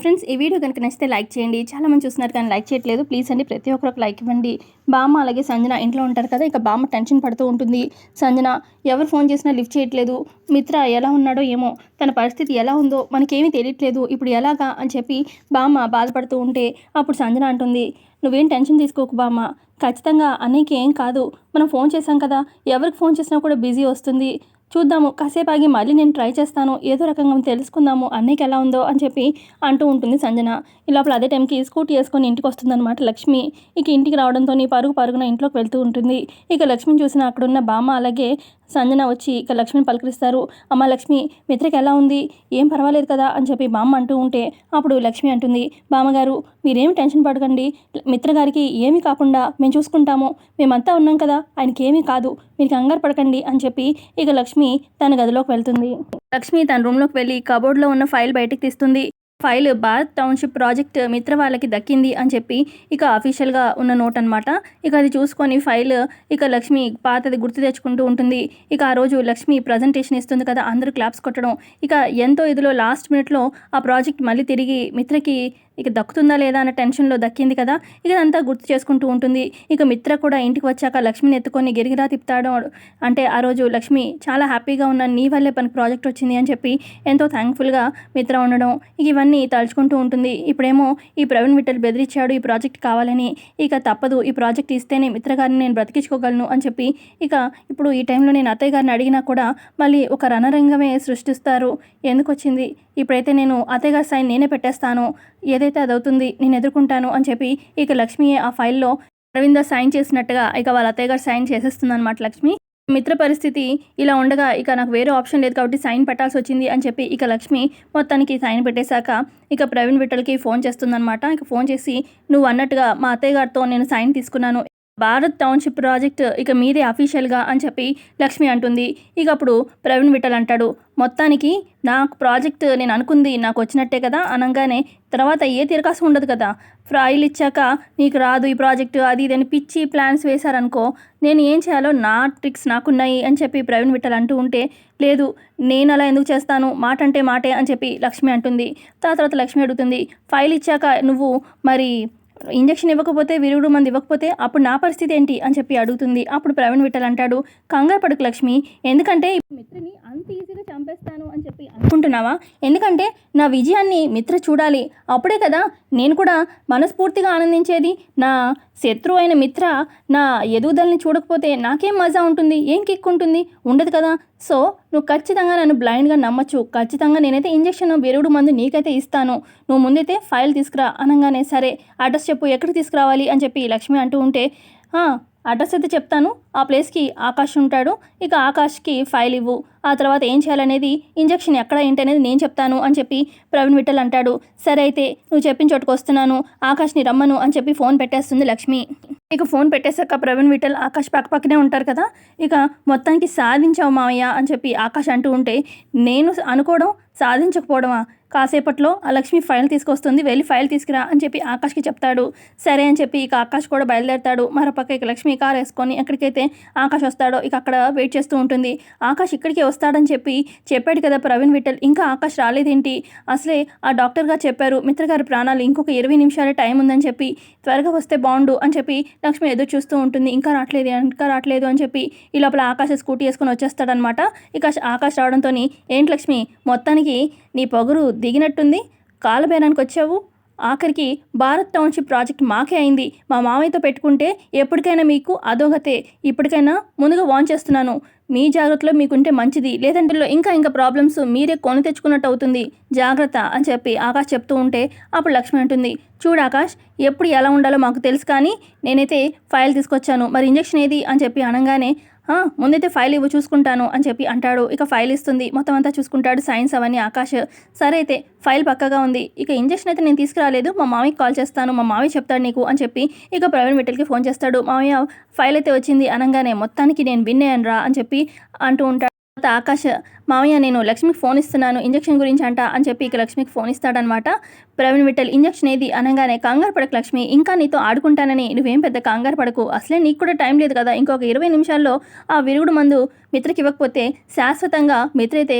Friends ఈ video కనుక నచ్చితే లైక్ చేయండి. చాలా మంది చూస్తున్నారు కానీ లైక్ చేయట్లేదు. ప్లీజ్ అండి ప్రతి ఒక్కరు లైక్ ఇవ్వండి. బామ్మ అలాగే సంజన ఇంట్లో ఉంటారు కదా ఇక బామ్మ టెన్షన్ పడుతూ ఉంటుంది. సంజన ఎవరు ఫోన్ చేసినా లిఫ్ట్ చేయట్లేదు. మిత్ర ఎలా ఉన్నాడో ఏమో తన పరిస్థితి ఎలా ఉందో మనకేమీ తెలియట్లేదు. ఇప్పుడు ఎలాగా అని చెప్పి బామ్మ బాధపడుతూ ఉంటే అప్పుడు సంజన అంటుంది నువ్వేం టెన్షన్ తీసుకోకు బామ్మ. ఖచ్చితంగా అన్నయ్యకి ఏం కాదు. మనం ఫోన్ చేసాం కదా ఎవరికి ఫోన్ చేసినా కూడా బిజీ వస్తుంది. చూద్దాము కాసేపు ఆగి మళ్ళీ నేను ట్రై చేస్తాను ఏదో రకంగా తెలుసుకుందాము అన్నయ్యకి ఎలా ఉందో అని చెప్పి అంటూ ఉంటుంది సంజన. ఈ లోపల అదే టైంకి స్కూటీ వేసుకొని ఇంటికి వస్తుందన్నమాట లక్ష్మి. ఇక ఇంటికి రావడంతో పరుగు పరుగున ఇంట్లోకి వెళ్తూ ఉంటుంది. ఇక లక్ష్మిని చూసిన అక్కడున్న బామ్మ అలాగే సంజన వచ్చి ఇక లక్ష్మిని పలకరిస్తారు. అమ్మ లక్ష్మి మిత్రకి ఎలా ఉంది? ఏం పర్వాలేదు కదా? అని చెప్పి బామ్మ అంటూ ఉంటే అప్పుడు లక్ష్మి అంటుంది బామ్మగారు మీరేమి టెన్షన్ పడకండి. మిత్ర గారికి ఏమీ కాకుండా మేము చూసుకుంటాము. మేమంతా ఉన్నాం కదా ఆయనకి ఏమీ కాదు. మీరు కంగారు పడకండి అని చెప్పి ఇక లక్ష్మి తన గదిలోకి వెళ్తుంది. లక్ష్మి తన రూమ్లోకి వెళ్ళి కబోర్డ్లో ఉన్న ఫైల్ బయటికి తీస్తుంది. File Bharat township project Mitra వాళ్ళకి దక్కింది అని చెప్పి ఇక అఫీషియల్గా ఉన్న నోట్ అనమాట ఇక అది చూసుకొని ఫైల్ ఇక లక్ష్మి పాతది గుర్తు తెచ్చుకుంటూ ఉంటుంది. ఇక ఆ రోజు లక్ష్మి ప్రజెంటేషన్ ఇస్తుంది కదా అందరూ క్లాప్స్ కొట్టడం. ఇక ఎంతో ఇదిలో లాస్ట్ మినిట్లో ఆ ప్రాజెక్ట్ మళ్ళీ తిరిగి మిత్రకి ఇక దక్కుతుందా లేదా అన్న టెన్షన్లో దక్కింది కదా. ఇక అదంతా గుర్తు చేసుకుంటూ ఉంటుంది. ఇక మిత్ర కూడా ఇంటికి వచ్చాక లక్ష్మిని ఎత్తుకొని గిరిగిరా తిప్పుతాడు. అంటే ఆ రోజు లక్ష్మి చాలా హ్యాపీగా ఉన్న నీ వల్లే పనికి ప్రాజెక్ట్ వచ్చింది అని చెప్పి ఎంతో థ్యాంక్ఫుల్గా మిత్ర ఉండడం ఇక ఇవన్నీ తలుచుకుంటూ ఉంటుంది. ఇప్పుడేమో ఈ ప్రవీణ్ విట్టల్ బెదిరించాడు ఈ ప్రాజెక్ట్ కావాలని. ఇక తప్పదు ఈ ప్రాజెక్ట్ ఇస్తేనే మిత్ర గారిని నేను బ్రతికించుకోగలను అని చెప్పి. ఇక ఇప్పుడు ఈ టైంలో నేను అత్తయ్య గారిని అడిగినా కూడా మళ్ళీ ఒక రణరంగమే సృష్టిస్తారు. ఎందుకు వచ్చింది? ఇప్పుడైతే నేను అత్తయ్య గారి సైన్ నేనే పెట్టేస్తాను. ఏదైతే అది అవుతుంది నేను ఎదుర్కొంటాను అని చెప్పి ఇక లక్ష్మి ఆ ఫైల్లో అరవింద సైన్ చేసినట్టుగా ఇక వాళ్ళ అత్తయ్య గారు సైన్ చేసేస్తుంది అనమాట లక్ష్మి. మిత్ర పరిస్థితి ఇలా ఉండగా ఇక నాకు వేరే ఆప్షన్ లేదు కాబట్టి సైన్ పెట్టాల్సి వచ్చింది అని చెప్పి ఇక లక్ష్మి మొత్తానికి సైన్ పెట్టేశాక ఇక ప్రవీణ్ విఠల్కి ఫోన్ చేస్తుందనమాట ఇక ఫోన్ చేసి నువ్వు అన్నట్టుగా మా అత్తయ్య గారితో నేను సైన్ తీసుకున్నాను. భారత్ టౌన్షిప్ ప్రాజెక్ట్ ఇక మీదే అఫీషియల్గా అని చెప్పి లక్ష్మి అంటుంది. ఇక అప్పుడు ప్రవీణ్ విఠల్ అంటాడు మొత్తానికి నాకు ప్రాజెక్ట్ నేను అనుకుంది నాకు వచ్చినట్టే కదా? అనగానే తర్వాత ఏ తిరకాసు ఉండదు కదా? ఫ్రాయిల్ ఇచ్చాక నీకు రాదు ఈ ప్రాజెక్ట్ అది ఇది అని పిచ్చి ప్లాన్స్ వేశారనుకో నేను ఏం చేయాలో నా ట్రిక్స్ నాకున్నాయి అని చెప్పి ప్రవీణ్ విఠల్ అంటూ ఉంటే లేదు నేను అలా ఎందుకు చేస్తాను? మాట అంటే మాటే అని చెప్పి లక్ష్మి అంటుంది. తర్వాత లక్ష్మి అడుగుతుంది ఫైల్ ఇచ్చాక నువ్వు మరి ఇంజక్షన్ ఇవ్వకపోతే విరుగుడు మంది ఇవ్వకపోతే అప్పుడు నా పరిస్థితి ఏంటి అని చెప్పి అడుగుతుంది. అప్పుడు ప్రవీణ్ విఠల్ అంటాడు కంగారు పడుకు లక్ష్మి ఎందుకంటే మిత్రిని అంత ఈజీగా చంపేస్తాను అని చెప్పి అనుకుంటున్నావా? ఎందుకంటే నా విజయాన్ని మిత్ర చూడాలి. అప్పుడే కదా నేను కూడా మనస్ఫూర్తిగా ఆనందించేది. నా శత్రువు అయిన మిత్ర నా ఎదుగుదలని చూడకపోతే నాకేం మజా ఉంటుంది? ఏం కిక్ ఉంటుంది? ఉండదు కదా. సో నువ్వు ఖచ్చితంగా నన్ను బ్లైండ్గా నమ్మచ్చు. ఖచ్చితంగా నేనైతే ఇంజక్షన్ బెరుగుడు మందు నీకైతే ఇస్తాను. నువ్వు ముందైతే ఫైల్ తీసుకురా అనగానే సరే అడ్రస్ చెప్పు ఎక్కడికి తీసుకురావాలి అని చెప్పి లక్ష్మి అంటూ ఉంటే అడ్రస్ అయితే చెప్తాను. ఆ ప్లేస్కి ఆకాష్ ఉంటాడు. ఇక ఆకాష్కి ఫైల్ ఇవ్వు. ఆ తర్వాత ఏం చేయాలనేది ఇంజక్షన్ ఎక్కడ ఏంటి అనేది నేను చెప్తాను అని చెప్పి ప్రవీణ్ విఠల్ అంటాడు. సరే అయితే నువ్వు చెప్పిన చోటుకు వస్తున్నాను. ఆకాష్ని రమ్మను అని చెప్పి ఫోన్ పెట్టేస్తుంది లక్ష్మి. ఇక ఫోన్ పెట్టేశాక ప్రవీణ్ విఠల్ ఆకాష్ పక్క పక్కనే ఉంటారు కదా. ఇక మొత్తానికి సాధించావు మామయ్య అని చెప్పి ఆకాష్ అంటూ ఉంటే నేను అనుకోవడం సాధించకపోవడమా? కాసేపట్లో ఆ లక్ష్మి ఫైల్ తీసుకొస్తుంది. వెళ్ళి ఫైల్ తీసుకురా అని చెప్పి ఆకాష్కి చెప్తాడు. సరే అని చెప్పి ఇక ఆకాష్ కూడా బయలుదేరుతాడు. మరోపక్క ఇక లక్ష్మి కార్ వేసుకొని ఎక్కడికైతే ఆకాష్ వస్తాడో ఇక అక్కడ వెయిట్ చేస్తూ ఉంటుంది. ఆకాష్ ఇక్కడికే వస్తాడని చెప్పి చెప్పాడు కదా ప్రవీణ్ విఠల్. ఇంకా ఆకాష్ రాలేదేంటి? అసలే ఆ డాక్టర్ గారు చెప్పారు మిత్రగారి ప్రాణాలు ఇంకొక ఇరవై నిమిషాలే టైం ఉందని చెప్పి త్వరగా వస్తే బాగుండు అని చెప్పి లక్ష్మి ఎదురు చూస్తూ ఉంటుంది. ఇంకా రావట్లేదు ఇంకా రావట్లేదు అని చెప్పి ఈ లోపల ఆకాశ స్కూటీ వేసుకొని వచ్చేస్తాడనమాట ఇక ఆకాష్ రావడంతో ఏంటి లక్ష్మి? మొత్తానికి నీ పొగరు దిగినట్టుంది. కాలబేరానికి వచ్చావు ఆఖరికి భారత్ టౌన్షిప్ ప్రాజెక్ట్ మాకే అయింది. మా మామయ్యతో పెట్టుకుంటే ఎప్పటికైనా మీకు అదోగతే ఇప్పటికైనా ముందుగా వాన్ చేస్తున్నాను. మీ జాగ్రత్తలో మీకుంటే మంచిది. లేదంటే ఇంకా ఇంకా ప్రాబ్లమ్స్ మీరే కొని తెచ్చుకున్నట్టు అవుతుంది జాగ్రత్త అని చెప్పి ఆకాష్ చెప్తూ ఉంటే అప్పుడు లక్ష్మి అంటుంది. చూడు ఆకాష్ ఎప్పుడు ఎలా ఉండాలో మాకు తెలుసు కానీ నేనైతే ఫైల్ తీసుకొచ్చాను. మరి ఇంజక్షన్ ఏది? అని చెప్పి అనగానే ముందైతే ఫైల్ ఇవ్వు చూసుకుంటాను అని చెప్పి అంటాడు. ఇక ఫైల్ ఇస్తుంది. మొత్తం అంతా చూసుకుంటాడు సైన్స్ అవన్నీ ఆకాష్. సరే అయితే ఫైల్ పక్కగా ఉంది. ఇక ఇంజక్షన్ అయితే నేను తీసుకురాలేదు. మా మామయ్యకి కాల్ చేస్తాను. మా మామయ్య చెప్తాడు నీకు అని చెప్పి ఇక ప్రవీణ్ మిట్టల్కి ఫోన్ చేస్తాడు. మామయ్య ఫైల్ అయితే వచ్చింది. అనగానే మొత్తానికి నేను విన్నాను రా అని చెప్పి అంటూ ఉంటాడు. ఆకాష్ మామయ్య నేను లక్ష్మికి ఫోన్ ఇస్తున్నాను ఇంజక్షన్ గురించి అంట అని చెప్పి ఇక లక్ష్మికి ఫోన్ ఇస్తాడనమాట. ప్రవీణ్ విఠల్ ఇంజక్షన్ ఏది అనగానే కంగారు పడకు లక్ష్మి ఇంకా నీతో ఆడుకుంటానని నువ్వేం పెద్ద కంగారు పడకు. అసలే నీకు కూడా టైం లేదు కదా ఇంకొక ఇరవై నిమిషాల్లో ఆ విరుగుడు మందు మిత్రకి ఇవ్వకపోతే శాశ్వతంగా మిత్రైతే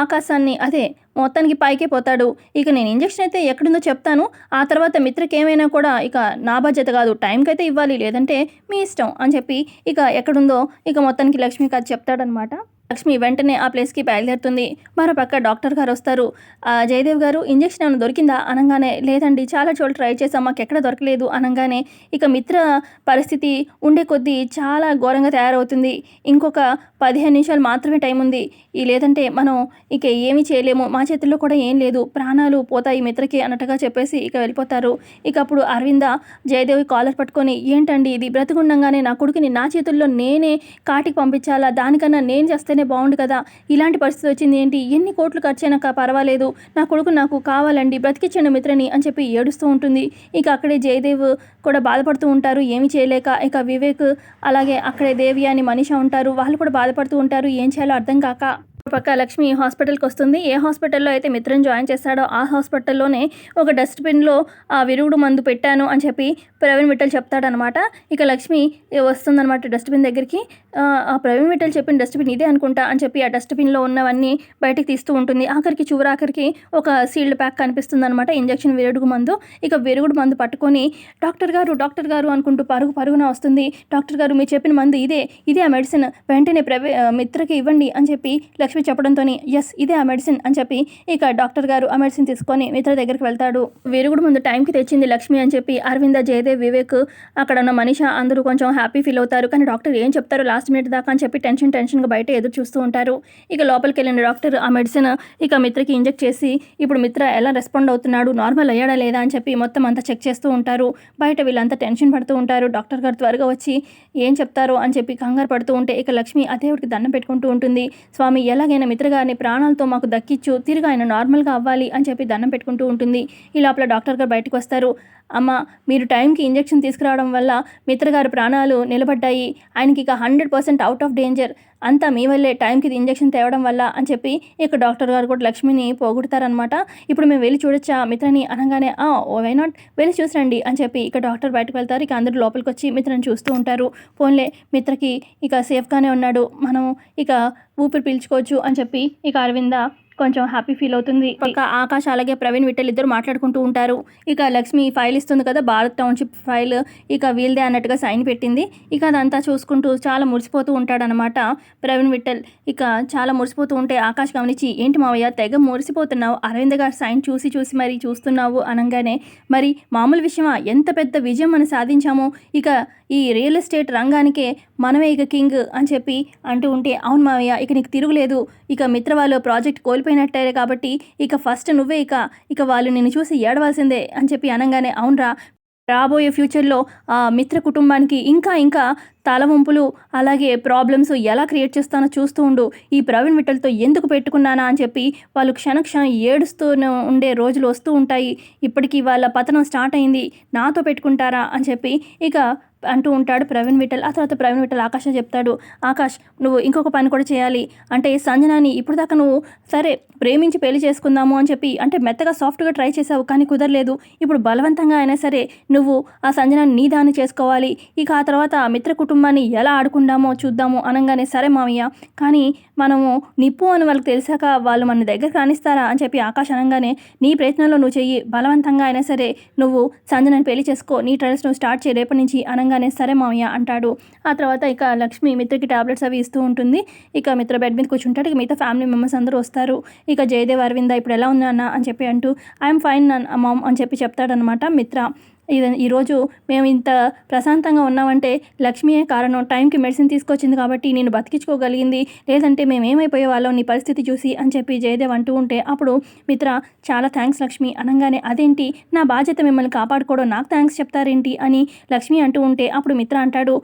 ఆకాశాన్ని అదే మొత్తానికి పైకే పోతాడు. ఇక నేను ఇంజెక్షన్ అయితే ఎక్కడుందో చెప్తాను ఆ తర్వాత మిత్రకి ఏమైనా కూడా ఇక నా బాధ్యత కాదు టైంకి అయితే ఇవ్వాలి లేదంటే మీ ఇష్టం అని చెప్పి ఇక ఎక్కడుందో ఇక మొత్తానికి లక్ష్మికి అది చెప్తాడనమాట. లక్ష్మి వెంటనే ఆ ప్లేస్కి బయలుదేరుతుంది. మరోపక్క డాక్టర్ గారు వస్తారు. "ఆ, జయదేవ్ గారు ఇంజెక్షన్ ఏమైనా దొరికిందా? అనగానే లేదండి చాలా చోట్ల ట్రై చేసాం మాకు ఎక్కడ దొరకలేదు. అనగానే ఇక మిత్ర పరిస్థితి ఉండే కొద్దీ చాలా ఘోరంగా తయారవుతుంది. ఇంకొక పదిహేను నిమిషాలు మాత్రమే టైం ఉంది. ఈ లేదంటే మనం ఇక ఏమీ చేయలేము. మా చేతుల్లో కూడా ఏం లేదు. ప్రాణాలు పోతాయి మిత్రకి అన్నట్టుగా చెప్పేసి ఇక వెళ్ళిపోతారు. ఇక అప్పుడు అరవింద జయదేవి కాలర్ పట్టుకొని ఏంటండి ఇది? బ్రతికుండంగానే నా కొడుకుని నా చేతుల్లో నేనే కాటికి పంపించాలా? దానికన్నా నేను చేస్తేనే బాగుండు కదా. ఇలాంటి పరిస్థితి వచ్చింది ఏంటి? ఎన్ని కోట్లు ఖర్చైనాక పర్వాలేదు. నా కొడుకు నాకు కావాలండి బ్రతికించండి మిత్రని అని చెప్పి ఏడుస్తూ ఉంటుంది. ఇక అక్కడే జయదేవ్ కూడా బాధపడుతూ ఉంటారు. ఏమి చేయలేక ఇక వివేక్ అలాగే అక్కడే దేవి అని మనిష ఉంటారు. వాళ్ళు కూడా బాధపడుతూ ఉంటారు. ఏం చేయాలో అర్థం కాక పక్క లక్ష్మి హాస్పిటల్కి వస్తుంది. ఏ హాస్పిటల్లో అయితే మిత్రం జాయిన్ చేస్తాడో ఆ హాస్పిటల్లోనే ఒక డస్ట్బిన్లో ఆ విరుగుడు మందు పెట్టాను అని చెప్పి ప్రవీణ్ విఠల్ చెప్తాడనమాట. ఇక లక్ష్మి వస్తుందన్నమాట డస్ట్బిన్ దగ్గరికి. ఆ, ప్రవీణ్ విఠల్ చెప్పిన డస్ట్బిన్ ఇదే అనుకుంటా అని చెప్పి ఆ డస్ట్బిన్లో ఉన్నవన్నీ బయటికి తీస్తూ ఉంటుంది. ఆఖరికి చివరాఖరికి ఒక సీల్డ్ ప్యాక్ కనిపిస్తుంది అనమాట ఇంజక్షన్ విరుగుడు మందు. ఇక విరుగుడు మందు పట్టుకొని డాక్టర్ గారు డాక్టర్ గారు అనుకుంటూ పరుగు పరుగున వస్తుంది. డాక్టర్ గారు మీరు చెప్పిన మందు ఇదే ఇదే ఆ మెడిసిన్. వెంటనే ప్రవే మిత్రకి ఇవ్వండి అని చెప్పి లక్ష్మి చెప్పడంతో ఎస్ ఇదే ఆ మెడిసిన్ అని చెప్పి ఇక డాక్టర్ గారు ఆ మెడిసిన్ తీసుకొని మిత్ర దగ్గరికి వెళ్తాడు. వీరు కూడా ముందు టైంకి తెచ్చింది లక్ష్మి అని చెప్పి అరవింద జయదేవ్ వివేక్ అక్కడ ఉన్న మనిష అందరూ కొంచెం హ్యాపీ ఫీల్ అవుతారు. కానీ డాక్టర్ ఏం చెప్తారు లాస్ట్ మినిట్ దాకా అని చెప్పి టెన్షన్ టెన్షన్గా బయట ఎదురు చూస్తూ ఉంటారు. ఇక లోపలికి వెళ్ళిన డాక్టర్ ఆ మెడిసిన్ ఇక మిత్రకి ఇంజెక్ట్ చేసి ఇప్పుడు మిత్ర ఎలా రెస్పాండ్ అవుతున్నాడు? నార్మల్ అయ్యాడా లేదా? అని చెప్పి మొత్తం అంతా చెక్ చేస్తూ ఉంటారు. బయట వీళ్ళంతా టెన్షన్ పడుతూ ఉంటారు. డాక్టర్ గారు త్వరగా వచ్చి ఏం చెప్తారో? అని చెప్పి కంగారు పడుతూ ఉంటే ఇక లక్ష్మి ఆ దేవుడికి దండం పెట్టుకుంటూ ఉంటుంది. స్వామి ఎలాగైనా మిత్రగారిని ప్రాణాలతో మాకు దక్కిచ్చు తిరిగి ఆయన నార్మల్గా అవ్వాలి అని చెప్పి దండం పెట్టుకుంటూ ఉంటుంది. ఈ లోపల డాక్టర్ గారు బయటకు వస్తారు. అమ్మ మీరు టైంకి ఇంజెక్షన్ తీసుకురావడం వల్ల మిత్రగారి ప్రాణాలు నిలబడ్డాయి. ఆయనకి ఇక hundred percent out of danger. అంతా మీ వల్లే టైంకి ఇది ఇంజెక్షన్ తేవడం వల్ల అని చెప్పి ఇక డాక్టర్ గారు కూడా లక్ష్మిని పోగొడతారనమాట ఇప్పుడు మేము వెళ్ళి చూడొచ్చా? మిత్రని అనగానే ఓ వై నాట్? వెళ్ళి చూసిరండి అని చెప్పి ఇక డాక్టర్ బయటకు వెళ్తారు. ఇక అందరూ లోపలికి వచ్చి మిత్రని చూస్తూ ఉంటారు. పోన్లే మిత్రకి ఇక సేఫ్గానే ఉన్నాడు. మనం ఇక ఊపిరి పీల్చుకోవచ్చు అని చెప్పి ఇక అరవింద కొంచెం హ్యాపీ ఫీల్ అవుతుంది. పక్క ఆకాష్ అలాగే ప్రవీణ్ విఠల్ ఇద్దరు మాట్లాడుకుంటూ ఉంటారు. ఇక లక్ష్మి ఫైల్ ఇస్తుంది కదా భారత్ టౌన్షిప్ ఫైల్ ఇక వీల్దే అన్నట్టుగా సైన్ పెట్టింది. ఇక అదంతా చూసుకుంటూ చాలా మురిసిపోతూ ఉంటాడనమాట ప్రవీణ్ విఠల్ ఇక చాలా మురిసిపోతూ ఉంటే ఆకాష్ గమనించి ఏంటి మావయ్య తెగ మురిసిపోతున్నావు? అరవింద్ గారు సైన్ చూసి చూసి మరి చూస్తున్నావు అనగానే మరి మామూలు విషయమా? ఎంత పెద్ద విజయం మనం సాధించామో? ఇక ఈ రియల్ ఎస్టేట్ రంగానికే మనమే ఇక కింగ్ అని చెప్పి అంటూ ఉంటే అవును మావయ్య ఇక నీకు తిరుగులేదు. ఇక మిత్ర వాళ్ళు ప్రాజెక్ట్ కోల్పోయినట్టే కాబట్టి ఇక ఫస్ట్ నువ్వే ఇక ఇక వాళ్ళు నిన్ను చూసి ఏడవలసిందే అని చెప్పి అనగానే అవునరా రాబోయే ఫ్యూచర్లో ఆ మిత్ర కుటుంబానికి ఇంకా ఇంకా తలవంపులు అలాగే ప్రాబ్లమ్స్ ఎలా క్రియేట్ చేస్తానో చూస్తూ ఉండు. ఈ ప్రవీణ్ విట్టలతో ఎందుకు పెట్టుకున్నానా అని చెప్పి వాళ్ళు క్షణక్షణం ఏడుస్తూ ఉండే రోజులు వస్తూ ఉంటాయి. ఇప్పటికీ వాళ్ళ పతనం స్టార్ట్ అయింది. నాతో పెట్టుకుంటారా అని చెప్పి ఇక అంటూ ఉంటాడు ప్రవీణ్ విఠల్. ఆ తర్వాత ప్రవీణ్ విఠల్ ఆకాష్ చెప్తాడు ఆకాష్ నువ్వు ఇంకొక పని కూడా చేయాలి. అంటే సంజనాని ఇప్పుడు దాకా నువ్వు సరే ప్రేమించి పెళ్ళి చేసుకుందాము అని చెప్పి అంటే మెత్తగా సాఫ్ట్గా ట్రై చేసావు కానీ కుదరలేదు. ఇప్పుడు బలవంతంగా అయినా సరే నువ్వు ఆ సంజనాన్ని నీ దాన్ని చేసుకోవాలి. ఇక ఆ తర్వాత ఆ మిత్ర కుటుంబాన్ని ఎలా ఆడుకుందామో చూద్దాము అనగానే సరే మామయ్య కానీ మనము నిప్పు అని వాళ్ళకి తెలిసాక వాళ్ళు మన దగ్గర రాణిస్తారా అని చెప్పి ఆకాష్ అనగానే నీ ప్రయత్నంలో నువ్వు చెయ్యి. బలవంతంగా అయినా సరే నువ్వు సంజనాన్ని పెళ్ళి చేసుకో. నీ ట్రయల్స్ నువ్వు స్టార్ట్ చేయి రేపటి నుంచి. అనగానే సరే మామయ్య అంటాడు. ఆ తర్వాత ఇక లక్ష్మి మిత్రకి టాబ్లెట్స్ అవి ఇస్తూ ఉంటుంది. ఇక మిత్ర బెడ్ మీద కూర్చుంటాడు. ఇక మిగతా ఫ్యామిలీ మెంబర్స్ అందరూ వస్తారు. ఇక జయదేవ్ అరవింద ఇప్పుడు ఎలా ఉంది అన్న? అని చెప్పి అంటూ ఐఎమ్ ఫైన్ మామ్ అని చెప్పి చెప్తాడనమాట మిత్ర. ఈరోజు మేము ఇంత ప్రశాంతంగా ఉన్నామంటే లక్ష్మియే కారణం. టైంకి మెడిసిన్ తీసుకొచ్చింది కాబట్టి నేను బతికించుకోగలిగింది. లేదంటే మేము ఏమైపోయే వాళ్ళం నీ పరిస్థితి చూసి అని చెప్పి జయదేవ్ అంటూ ఉంటే అప్పుడు మిత్ర చాలా థ్యాంక్స్ లక్ష్మి. అనగానే అదేంటి? నా బాధ్యత మిమ్మల్ని కాపాడుకోవడం నాకు థ్యాంక్స్ చెప్తారేంటి? అని లక్ష్మి అంటూ ఉంటే అప్పుడు మిత్ర అంటాడు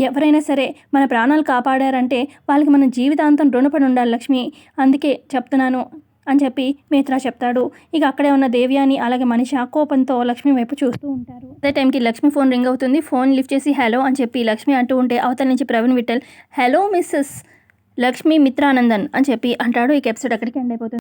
ఎవరైనా సరే మన ప్రాణాలు కాపాడారంటే వాళ్ళకి మన జీవితాంతం రుణపడి ఉండాలి లక్ష్మి. అందుకే చెప్తున్నాను అని చెప్పి మిత్రా చెప్తాడు. ఇక అక్కడే ఉన్న దేవ్యాని అలాగే మనిషి ఆ కోపంతో లక్ష్మి వైపు చూస్తూ ఉంటారు. అదే టైంకి లక్ష్మి ఫోన్ రింగ్ అవుతుంది. ఫోన్ లిఫ్ట్ చేసి హలో అని చెప్పి లక్ష్మి అంటూ ఉంటే అవతల నుంచి ప్రవీణ్ విఠల్ హలో మిస్సెస్ లక్ష్మి మిత్రానందన్ అని చెప్పి అంటాడు. ఈ ఎపిసోడ్ అక్కడికి ఎండ్ అయిపోతుంది.